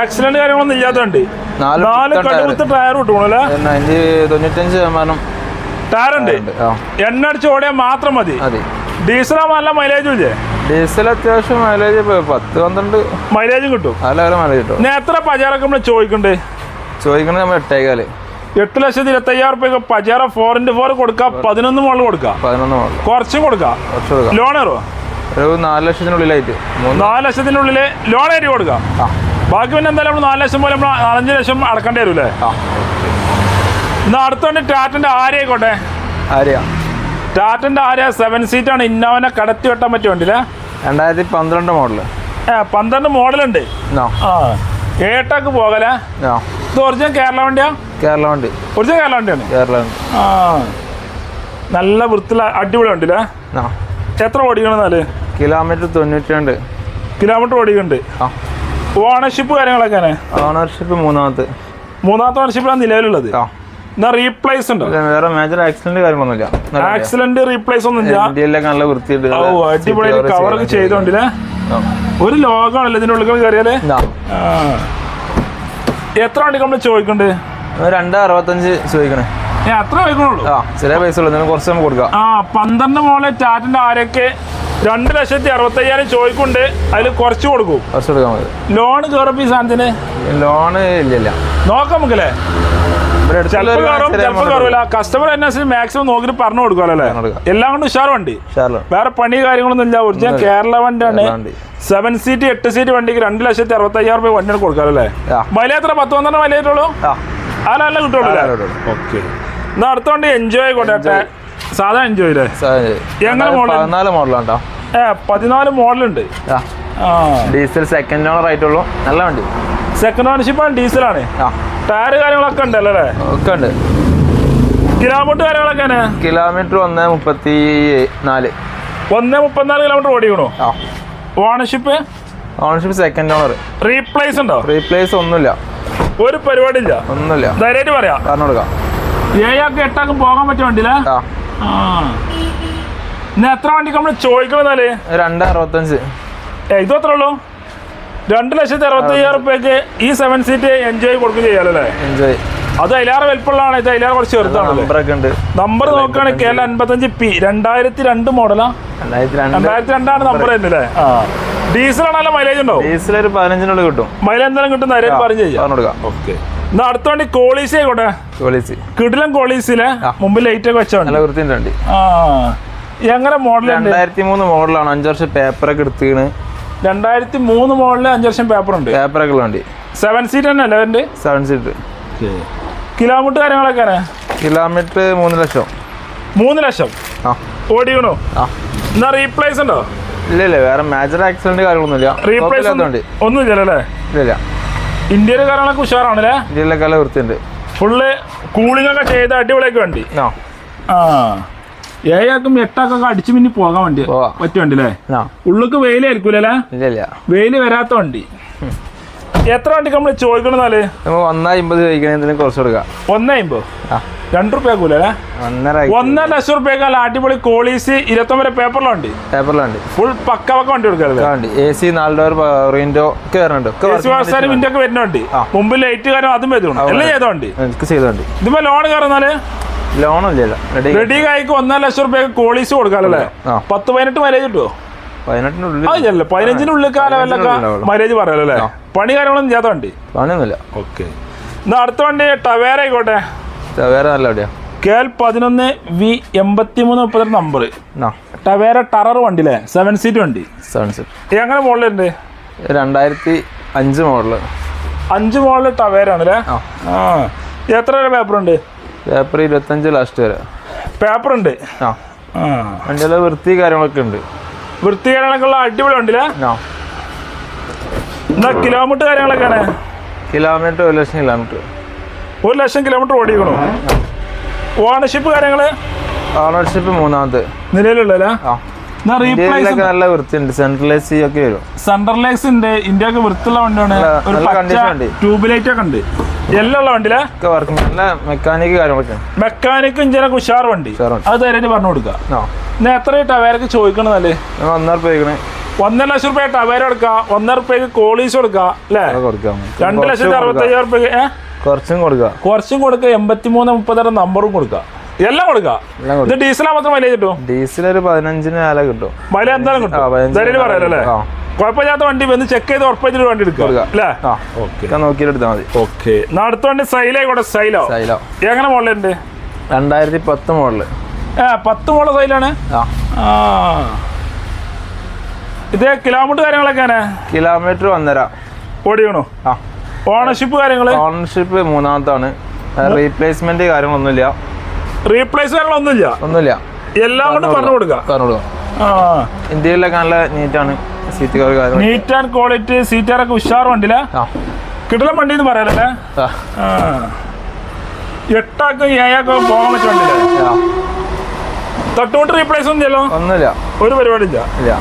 ആക്സിഡന്റ് കാര്യങ്ങളൊന്നും ഇല്ലാത്തതുണ്ട് നാല് കടുത്ത ടയർ കിട്ടുമല്ലേ അതിന് തൊണ്ണൂറ്റഞ്ച് ശതമാനം ടയർ ഉണ്ട്. എണ്ണ അടിച്ച് ഓടിയാൽ മാത്രം മതി. മതി. നല്ല മൈലേജും ഇല്ലേ? ഡീസൽ അത്യാവശ്യം മൈലേജ് പത്ത് പന്ത്രണ്ട്. മൈലേജും കിട്ടും. അല്ല മൈലേജ് കിട്ടും. എത്ര പജാറൊക്കെ നമ്മൾ ചോദിക്കണ്ടേ? ചോദിക്കണത് നമ്മൾ എട്ടേകാൽ. എട്ട് ലക്ഷത്തി ഇരുപത്തി അയ്യായിരം റുപ്യ പജാറ ഫോർ ഇന്റു ഫോർ കൊടുക്കാം. പതിനൊന്ന് മോളിൽ കൊടുക്കാം. പതിനൊന്ന് കുറച്ചും കൊടുക്കാം. ലോൺ കയറുമോ ഒരു നാല് ലക്ഷത്തിനുള്ളിലായിട്ട്. നാല് ലക്ഷത്തിനുള്ളിൽ ലോൺ ആയിട്ട് കൊടുക്കാം. ബാക്കി പിന്നെ എന്തായാലും നമ്മൾ നാല് ലക്ഷം പോലെ നമ്മൾ നാലഞ്ച് ലക്ഷം അടക്കേണ്ടി വരും അല്ലേ എന്നാ അടുത്തോണ്ട് വണ്ടി ടാറ്റന്റെ ആര്യ ആയിക്കോട്ടെ. ആര്യ. ടാറ്റന്റെ ആര്യ സെവൻ സീറ്റാണ് ഇന്നോവനെ കടത്തി വെട്ടാൻ പറ്റിയ വണ്ടിയില്ലേ രണ്ടായിരത്തി പന്ത്രണ്ട് മോഡൽ പന്ത്രണ്ട് മോഡലുണ്ട്. ആ. ഏട്ടാക്ക് പോകലാ? ഇത് ഒറിജിനൽ കേരള വണ്ടിയാ? കേരള വണ്ടി. ഒറിജിനൽ കേരള വണ്ടിയാണ്? കേരള വണ്ടി. ആ. നല്ല വൃത്തിയുള്ള അടിപൊളി വണ്ടിയില്ലേ എത്ര ഓടിക്കണം എന്നാൽ? കിലോമീറ്റർ തൊണ്ണൂറ്റി രണ്ട് കിലോമീറ്റർ ഓടിക്കുന്നുണ്ട് ആ. ഓണർഷിപ്പ് കാര്യങ്ങളൊക്കെ ഓണർഷിപ്പ് മൂന്നാമത്തെ. മൂന്നാമത്തെ ഓണർഷിപ്പിലാണ് നിലവിലുള്ളത്. എന്നാ റീപ്ലേസ് ഉണ്ട്? വേറെ മേജർ ആക്സിഡന്റ് കാര്യങ്ങളൊന്നുമില്ല. ആക്സിഡന്റ് റീപ്ലേസ് ഒന്നും ഇല്ല നല്ല വൃത്തിയുണ്ട്. അടിപൊളി കവറൊക്കെ ചെയ്തോണ്ടില്ലേ. ഒരു ലോകമാണല്ലോ ഇതിന്റെ ഉള്ളിൽ കയറിയാലേ. എത്ര വണ്ടി നമ്മൾ ചോദിക്കണ്ട്? രണ്ട് അറുപത്തഞ്ച് ചോദിക്കണേ. അത്ര ചോദിക്കണുള്ളൂ? ആ ചെറിയ പൈസ ഉള്ളു. ഇതിന് കുറച്ച് നമുക്ക് കൊടുക്കാം. ആ പന്ത്രണ്ട് മോളെ ടാറ്റിന്റെ ആരൊക്കെ രണ്ട് ലക്ഷത്തി അറുപത്തി അയ്യായിരം ചോദിക്കുണ്ട് അതിൽ കുറച്ച് കൊടുക്കും. കുറച്ച് കൊടുക്കാൻ മതി. ലോൺ കയറപ്പോ ഈ സാധനത്തിന്? ലോണ് ഇല്ല. നോക്കാം നമുക്കല്ലേ? ചിലപ്പോൾ ഒരു കയറും ചിലപ്പോൾ amount കസ്റ്റമർ അനുസരിച്ച് മാക്സിമം നോക്കിട്ട് പറഞ്ഞു കൊടുക്കാമല്ലോ. എല്ലാം കൊണ്ട് ഉഷാർ വണ്ടി. വേറെ പണി കാര്യങ്ങളൊന്നും ഇല്ല. ഒറിജിനൽ കേരള വണ്ടിയാണ്. സെവൻ സീറ്റ് എട്ട് സീറ്റ് വണ്ടിക്ക് രണ്ട് ലക്ഷത്തി അറുപത്തി അയ്യായിരം രൂപ വണ്ടിയാണ് കൊടുക്കാം മൈല എത്ര? പത്ത് പന്ത്രണ്ട് മൈല ആയിട്ടുള്ളൂ അല്ല? കിട്ടുള്ളൂ? ഓക്കെ എന്നാ അടുത്ത വണ്ടി എൻജോയ് ആയിക്കോട്ടെ. സാധാ എൻജോയ് അല്ലേ എങ്ങനെ മോഡൽ പതിനാല് മോഡലാണ് ഏ പതിനാല് മോഡലുണ്ട് ഡീസൽ സെക്കൻഡ് ഓണർ ആയിട്ടുള്ളൂ. നല്ല വണ്ടി. സെക്കൻഡ് ഓണർഷിപ്പ് ആണ് ഡീസലാണ് ആണ്. ടയർ കാര്യങ്ങളൊക്കെ ഉണ്ടല്ലോ അല്ലേ? ഒക്കെ ഉണ്ട്. കിലോമീറ്റർ കാര്യങ്ങളൊക്കെ കിലോമീറ്റർ ഒന്ന് മുപ്പത്തി നാല്. ഒന്ന് മുപ്പത്തിനാല് kilometre ഓടിക്കണോ ownership ownership second owner replace ഉണ്ടോ? റീപ്ലേസ് ഒന്നുമില്ല. ഒരു പരിപാടി ഇല്ല ഒന്നുമില്ല. ധൈര്യമായിട്ട് പറയാം. പറഞ്ഞു കൊടുക്കാം. ഏഴാൾക്ക് എട്ടാൾക്കും പോകാൻ പറ്റിയ വണ്ടിയില്ല എത്ര വണ്ടിക്ക് നമ്മൾ ചോദിക്കണമെന്നാൽ രണ്ട് അറുപത്തഞ്ച്. ഇത് എത്ര ഉള്ളൂ? രണ്ട് ലക്ഷത്തി അറുപത്തി അയ്യായിരം റുപ്യക്ക് ഈ സെവൻ സീറ്റ് എൻജോയ് കൊടുക്കുക ചെയ്യാലല്ലേ? എൻജോയ് അത് അതിലേറെ വലിപ്പമുള്ളതാണ് ഇത് അതിലേറെ കുറച്ച് ചെറുതാണ് നമ്പർ ഉണ്ട് നമ്പർ നോക്കുകയാണെങ്കിൽ കേരള അൻപത്തഞ്ച് പി രണ്ടായിരത്തി രണ്ട് മോഡലാ രണ്ടായിരത്തി രണ്ട് രണ്ടായിരത്തി രണ്ടാണ് നമ്പർ എന്നല്ലേ ഡീസൽ ആണല്ലോ മൈലേജ് ഉണ്ടോ? ഡീസൽ ഒരു പതിനഞ്ചിനുള്ളിൽ കിട്ടും. മൈലേജ് എന്തായാലും കിട്ടും നേരെ പറഞ്ഞു ചെയ്യാം ഓക്കെ. എന്നാ അടുത്ത വണ്ടി കോളീസി ആയിക്കോട്ടെ? കോളീസി കിടിലം കോളീസിലെ മുമ്പിൽ ലൈറ്റ് ഒക്കെ വെച്ചാണ് നല്ല വൃത്തിന്റെ വണ്ടി. ആ. എങ്ങനെ മോഡൽ രണ്ടായിരത്തി മൂന്ന് മോഡലാണ് അഞ്ച് വർഷം പേപ്പറൊക്കെ എടുത്തീണ്. രണ്ടായിരത്തി മൂന്ന് മോഡലിൽ അഞ്ച് ലക്ഷം പേപ്പർ ഉണ്ട് പേപ്പറൊക്കെ വേണ്ടി. സെവൻ സീറ്റ് തന്നെ അല്ലേ അവന്റെ സെവൻ സീറ്റ് കിലോമീറ്റർ കാര്യങ്ങളൊക്കെ കിലോമീറ്റർ മൂന്ന് ലക്ഷം. മൂന്ന് ലക്ഷം? ആ. ഓടിക്കണോ? ആ. എന്നാ റീപ്ലേസ് ഉണ്ടോ? ഇല്ല ഇല്ല വേറെ മേജർ ആക്സിഡന്റ് കാര്യങ്ങളൊന്നുമില്ല. റീപ്ലേസ് കുഴപ്പമില്ലാത്ത വണ്ടി. ഒന്നും ഇല്ലല്ലോ അല്ലേ? ഇല്ല ഇല്ല. ഇന്ത്യയിലെ കാര്യങ്ങളൊക്കെ ഉഷാറാണല്ലേ ഇന്ത്യയിലെ കല വൃത്തിയുണ്ട്. ഫുള്ള് കൂളിംഗ് ഒക്കെ ചെയ്ത് അടിപൊളിയൊക്കെ വേണ്ടി. ആ. ആ. ഏഴാക്കും എട്ടാക്കൊക്കെ അടിച്ചു മിന്നി പോകാൻ വണ്ടി. പറ്റിയ വണ്ടി അല്ലേ? ഉള്ളിക്ക് വെയിൽ ആയിരിക്കൂലേ വെയിൽ വെയിൽ വരാത്ത വണ്ടി. എത്ര വണ്ടി നമ്മൾ ചോദിക്കണെന്നാൽ ഒന്നായിമ്പത് ഒന്നാ അമ്പത് ചോദിക്കണേ കുറച്ച് കൊടുക്കാം. ഒന്നായിമ്പോ രണ്ടു റുപ്യ റുപ്യക്കൂലേ ഒന്നര ലക്ഷം റുപ്യക്കാല അടിപൊളി കോളീസ് ഇരുപത്തൊമ്പത് പേപ്പറിലുണ്ട് പേപ്പറിലുണ്ട് ഫുൾ പക്ക പക്ക വണ്ടി കൊടുക്കാറുണ്ട് എ സി നാല് ഡോർ വിൻഡോ ഒക്കെ വരുന്നുണ്ട്. condition വിൻഡോ ഒക്കെ വരുന്നുണ്ട് ആ. മുമ്പ് ലൈറ്റ് കാര്യം അതും വരുന്നുണ്ട്. എല്ലാം ചെയ്ത വണ്ടി. ഉണ്ട്. എനിക്ക് ചെയ്തുണ്ട് ഇതിപ്പോ ലോൺ കയറുന്നാൽ ലോണും റെഡി കായ്ക്ക് ഒന്നര ലക്ഷം റുപ്യ കോളീസ് കൊടുക്കാനല്ലേ പത്ത് പതിനെട്ട് മാരേജ് കിട്ടുമോ പതിനെട്ടിനുള്ളിൽ പതിനഞ്ചിനുള്ളിൽ കാലമല്ലൊക്കെ മാരേജ് മൈലേജ് പറയാലോ അല്ലേ? പണി കാര്യങ്ങളൊന്നും ചെയ്യാത്ത വണ്ടി? പണിയൊന്നുമില്ല. ഓക്കെ. എന്നാ അടുത്ത വണ്ടി ടവേര ആയിക്കോട്ടെ. ടവേര നല്ല വണ്ടിയാ. കെ എൽ പതിനൊന്ന് വി എൺപത്തി മൂന്ന് മുപ്പത്തി നമ്പർ ടവേര ടറർ വണ്ടി അല്ലേ? സെവൻ സീറ്റ് വണ്ടി. സൺസെറ്റ് എങ്ങനെ മോഡലുണ്ട് രണ്ടായിരത്തി അഞ്ച് മോഡൽ അഞ്ച് മോഡൽ ടവേര ആണല്ലേ എത്ര പേപ്പർ ഉണ്ട്? പേപ്പർ ഇരുപത്തഞ്ച് ലാസ്റ്റ് വരെ. പേപ്പർ ഉണ്ട്. ആ. വണ്ടിയുടെ വൃത്തി കാര്യങ്ങളൊക്കെ ഉണ്ട്. വൃത്തികേടങ്ങളൊക്കെ ഉള്ള അടിപൊളി ഉണ്ടല്ലേ കിലോമീറ്റർ കാര്യങ്ങളൊക്കെയാണ്? കിലോമീറ്റർ ഒരു ലക്ഷം കിലോമീറ്റർ ഒരു ലക്ഷം കിലോമീറ്റർ ഓടിക്കണോ? ഓണർഷിപ്പ് കാര്യങ്ങൾ? ഓണർഷിപ്പ് മൂന്നാമത് നിലവിലുള്ളല്ലേ ആ. നല്ല വൃത്തിയുണ്ട്. സെൻട്രൽ എ സി ഒക്കെ വരും. സെൻട്രലൈസ് ഉണ്ട്. ഇന്ത്യയ്ക്ക് വൃത്തിയുള്ള വണ്ടിയാണ്. ഒരു പച്ച. ട്യൂബ് ലൈറ്റ് ഒക്കെ ഉണ്ട്. എല്ലാം ഉള്ള വണ്ടിയിലെ? നല്ല മെക്കാനിക് കാര്യങ്ങളൊക്കെ. മെക്കാനിക് ഇഞ്ചിനൊക്കെ ഉഷാർ വണ്ടി. അത് തരേണ്ടി പറഞ്ഞു കൊടുക്കുക ഇന്ന് എത്ര ടവേരക്ക് ചോദിക്കണമെന്നല്ലേ ഞങ്ങൾ ഒന്നര പോയിക്കണേ ഒന്നര ലക്ഷം രൂപ ടവേര കൊടുക്കാം. ഒന്നര റുപ്യക്ക് കോളീസ് കൊടുക്കാം. അല്ലേ? രണ്ട് ലക്ഷത്തി അറുപത്തി അറുപത്തയ്യായിരം റുപ്യക്ക് കുറച്ചും കൊടുക്കുക കുറച്ചും കൊടുക്കുക എൺപത്തി മൂന്ന് മുപ്പത്തര നമ്പറും കൊടുക്കുക എല്ലാം ഇത് കൊടുക്കാം ഡീസലാ മാത്രം മൈലേജ് കിട്ടും? ഡീസൽ ഒരു പതിനഞ്ചിന് മേലെ കിട്ടും. മൈലേജ് എന്തായാലും കിട്ടും. പറയാലേ. കുഴപ്പമില്ലാത്ത വണ്ടി വന്ന് ചെക്ക് ചെയ്ത് ഉറപ്പിച്ചിട്ട് വണ്ടി എടുക്കുക. അല്ലേ? ഓക്കെ. നോക്കിയിട്ട് എടുത്താൽ മതി. ഓക്കെ. അടുത്ത വണ്ടി സൈലായിക്കോട്ടെ സൈലോ. സൈലോ. എങ്ങനെ മോഡലുണ്ട് രണ്ടായിരത്തി പത്ത് മോഡൽ ഏ പത്ത് മോഡൽ സൈലാണ്? ഇത് കിലോമീറ്റർ കാര്യങ്ങളൊക്കെയാണ് കിലോമീറ്റർ ഒന്നര. ഓടിയണോ ആ. ഓണർഷിപ്പ് കാര്യങ്ങൾ? ഓണർഷിപ്പ് മൂന്നാമത്താണ്. റീപ്ലേസ്മെന്റ് കാര്യങ്ങളൊന്നുമില്ല. റീപ്ലേസ് കാര്യങ്ങളൊന്നുമില്ല ഒന്നുമില്ല. എല്ലാം കൊണ്ട് പറഞ്ഞു കൊടുക്കുക പറഞ്ഞു ആ. ഇന്ത്യയിലൊക്കെ നല്ല നീറ്റാണ് നീറ്റ് ആൻഡ് ക്വാളിറ്റി സീറ്റാറൊക്കെ ഉഷാർ വണ്ടിയില്ല കിടലം വണ്ടി എന്ന് പറയാലല്ലേ എട്ടാക്കും ഏഴാക്കും പോകാൻ പറ്റിയ വണ്ടിയില്ലേ? തട്ടുകൊണ്ട് റീപ്ലേസ് ഒന്നും ചെയ്യല്ലോ ഒന്നുമില്ല. ഒരു പരിപാടി ഇല്ല ഇല്ല.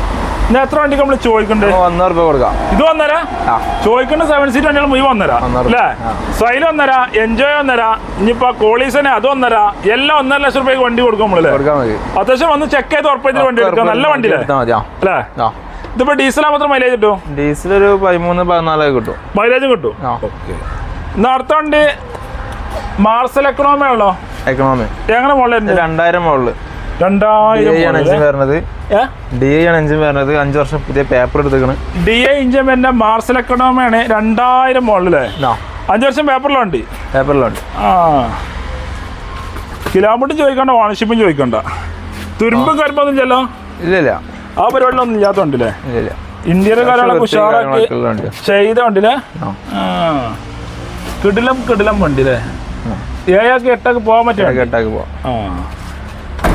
ഇനി എത്ര വണ്ടിക്ക് നമ്മൾ ചോദിക്കണ്ടേ നമുക്ക് ഒന്നര രൂപ കൊടുക്കാം. ഇത് വന്നരാ ആ. ചോദിക്കേണ്ട സെവൻ സീറ്റ് വണ്ടികൾ മുഴുവൻ ഒന്നര. അല്ലേ. സൈൽ വന്നരാ എൻജോയ് ഒന്നര ഇനിയിപ്പോ കോളീസനെ അത് ഒന്നര എല്ലാം ഒന്നര ലക്ഷം രൂപയ്ക്ക് വണ്ടി കൊടുക്കും മതി. അത്യാവശ്യം വന്ന് ചെക്ക് ചെയ്ത് ഉറപ്പായിട്ട് വണ്ടി എടുക്കാം നല്ല ആ. അല്ലേ? ഇതിപ്പോ ഡീസൽ മാത്രം മൈലേജ് കിട്ടും? ഡീസൽ ഒരു പതിമൂന്ന് പതിനാലൊക്കെ കിട്ടും. മൈലേജും കിട്ടും? എന്നാ അടുത്ത വണ്ടി മാർസൽ എക്കണോമി ആണല്ലോ. എക്കണോമി എങ്ങനെ മോളിൽ രണ്ടായിരം മോഡൽ അഞ്ച് വർഷം പുതിയ പേപ്പർ എടുത്തേക്കണ്. ഡി മാർസൽ രണ്ടായിരം മോഡലല്ലേ അഞ്ച് വർഷം പേപ്പറിലുണ്ട് പേപ്പറിലുണ്ട് ആ. കിലോമീറ്റർ ചോദിക്കണ്ട ഓണർഷിപ്പും ചോദിക്കണ്ട. തുരുമ്പും കരുമ്പൊന്നും ചെല്ലോ ഇല്ല ഇല്ല ആ പരിപാടിയിലൊന്നും ഇല്ലാത്തോണ്ടല്ലേ? ഇല്ല ഇന്ത്യയിലെ കാര്യങ്ങളൊക്കെ വൃത്തി ഉഷാറാക്കി കാര്യങ്ങളൊക്കെ ഉള്ള വണ്ടിയാ. ചെയ്ത വണ്ടിയില്ലേ ആ. ആ. കിടിലം കിടിലം വണ്ടിയില്ലേ? ഏഴൊക്കെ എട്ടൊക്കെ പോകാൻ പറ്റിയ വണ്ടി. കേട്ടാക്കി പോവാം. ആ.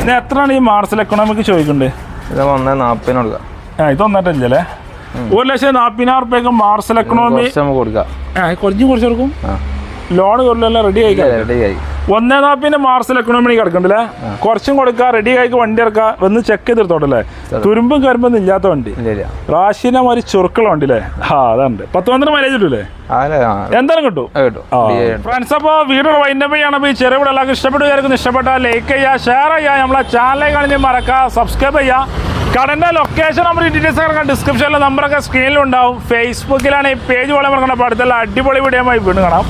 ഇനി എത്രയാണ് ഈ മാർസൽ എക്കണോമിക്ക് ചോദിക്കണ്ടേ? ഇത് ഒന്നേ നാൽപ്പതിന് കൊടുക്കാം ആ ഇതൊന്നിട്ടില്ലേ ഒരു ലക്ഷം നാൽപ്പതിനായിരം റുപ്യക്ക് മാർസൽ എക്കണോമി നമുക്ക് കൊടുക്കാം. ആ കുറഞ്ഞ് കുറച്ച് കൊടുക്കും? ലോൺ കുറലെല്ലാം റെഡി ആയിക്കാം? റെഡി ആയി. ഒന്നേ നാപ്പിന് മാർസൽ എക്കണോമി കിടക്കണ്ടല്ലേ കുറച്ചും കൊടുക്ക റെഡി ആയിക്ക് വണ്ടി ഇറക്കുക വന്ന് ചെക്ക് ചെയ്തെടുത്തോട്ടല്ലേ? തുരുമ്പും കരുമ്പും ഇല്ലാത്ത വണ്ടി. ഒരു റാഷിനെ മാതിരി ചുരുക്കുള്ള വണ്ടി അല്ലേ ആ. അതുണ്ട് പത്ത് പന്ത്രണ്ട് മൈലേജ് കിട്ടൂലേ എന്തായാലും കിട്ടും. ഫ്രണ്ട്സ് അപ്പോൾ വീഡിയോ വൈൻഡപ്പ് ചെയ്യണം. ഈ ചെറിയ വീഡിയോ എല്ലാവർക്കും ഇഷ്ടപ്പെട്ടു വിചാരിക്കുന്നു. ഇഷ്ടപ്പെട്ടാൽ ലൈക്ക് ചെയ്യുക ഷെയർ ചെയ്യുക. നമ്മളെ ചാനലിൽ കാണിച്ച് മറക്കുക സബ്സ്ക്രൈബ് ചെയ്യുക. കടന്റെ ലൊക്കേഷൻ നമ്പർ ഡീറ്റെയിൽസ് ഒക്കെ ഡിസ്ക്രിപ്ഷനിലെ നമ്പറൊക്കെ സ്ക്രീനിലുണ്ടാവും ഫേസ്ബുക്കിലാണ് ഈ പേജ് പോലെ മറക്കണം അപ്പോൾ അടുത്തുള്ള അടിപൊളി വീഡിയോ വീണ്ടും കാണാം.